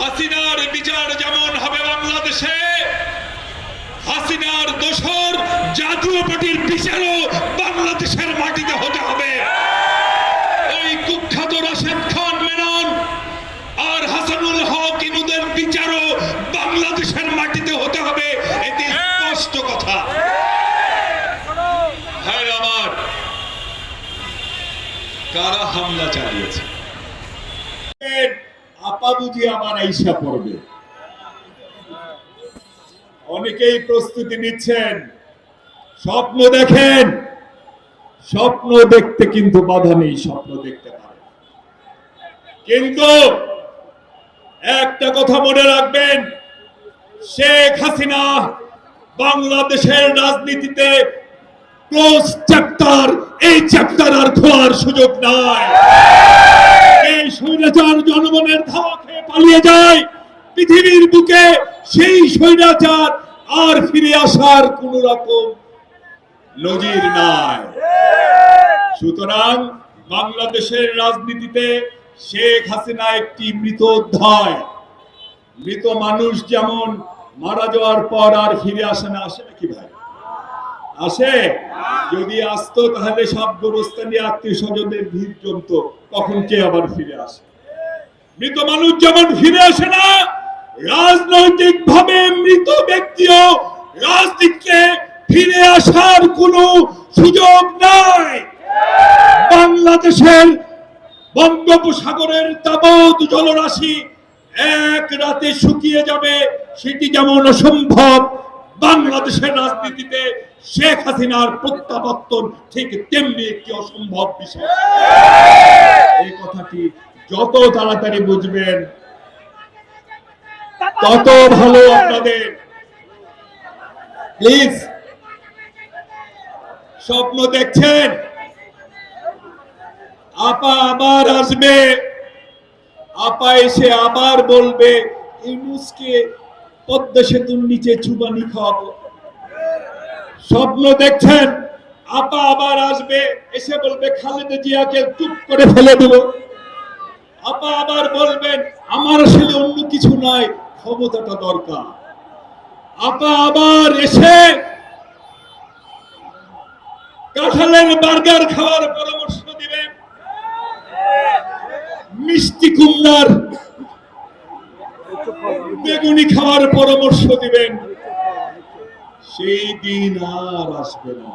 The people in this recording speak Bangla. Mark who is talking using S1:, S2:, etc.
S1: হাসিনার বিচার যেমন হবে বাংলাদেশে, হাসিনার দোসর জাতীয় পার্টির বিচারও বাংলাদেশের মাটিতে হতে হবে। এই কুখ্যাত রাশেদ খান মেনন আর হাসানুল হক ইনুদের বিচারও বাংলাদেশের মাটিতে হতে হবে, এটি স্পষ্ট কথা। হ্যাঁ আমার কারা হামলা চালিয়েছে?
S2: আপা আমার আইসা পড়বে। অনেকেই প্রস্তুতি নিচ্ছেন। স্বপ্ন দেখেন। স্বপ্ন দেখতে কিন্তু বাধা নেই, স্বপ্ন দেখতে পারে কিন্তু একটা কথা মনে রাখবেন, শেখ হাসিনা বাংলাদেশের রাজনীতিতে ক্লোজ চ্যাপ্টার এই চ্যাপ্টার আর খোলার সুযোগ নাই। এই স্বৈরাচার জনগণের ধাওয়া পালিয়ে যায়। পৃথিবীর বুকে সেই স্বৈরাচার আর ফিরে আসার কোন রকম নজির নাই। সুতরাং বাংলাদেশের রাজনীতিতে শেখ হাসিনা একটি মৃত অধ্যায়। মৃত মানুষ যেমন মারা যাওয়ার পর আর ফিরে আসে না, আসে নাকি ভাই? আসে? যদি আসতো তাহলে সব গোরস্থানী আত্মীয় স্বজনের ভিড় জমতো, তখন কে আবার ফিরে আসে? মৃত মানুষ যেমন ফিরে আসে না রাজনৈতিক ভাবে মৃত ব্যক্তিও রাজনীতিতে ফিরে আসার কোনো সুযোগ নাই। বাংলাদেশের বঙ্গোপসাগরের তাবৎ জলরাশি এক রাতে শুকিয়ে যাবে, সেটি যেমন অসম্ভব, বাংলাদেশের রাজনীতিতে শেখ হাসিনার প্রত্যাবর্তন ঠিক তেমনি একটি অসম্ভব বিষয়। এই কথাটি যত তাড়াতাড়ি বুঝবেন তত ভালো আপনাদের। প্লিজ স্বপ্ন দেখছেন? আপা আবার আসবে। আপা এসে আবার বলবে ইউনুসকে পদ্মা সেতুর নিচে চুবানি খাওয়াবো। স্বপ্ন দেখছেন? আপা আবার আসবে এসে বলবে খালেদা জিয়াকে চুপ করে ফেলে দেব। আপা আবার বলবেন, আমার আসলে অন্য কিছু নাই, ক্ষমতাটা দরকার। আপা আবার এসে কাঁঠালের বার্গার খাওয়ার পরামর্শ দিবেন মিষ্টি কুমড়ার বেগুনি খাওয়ার পরামর্শ দিবেন। সেই দিন আর আসবে না।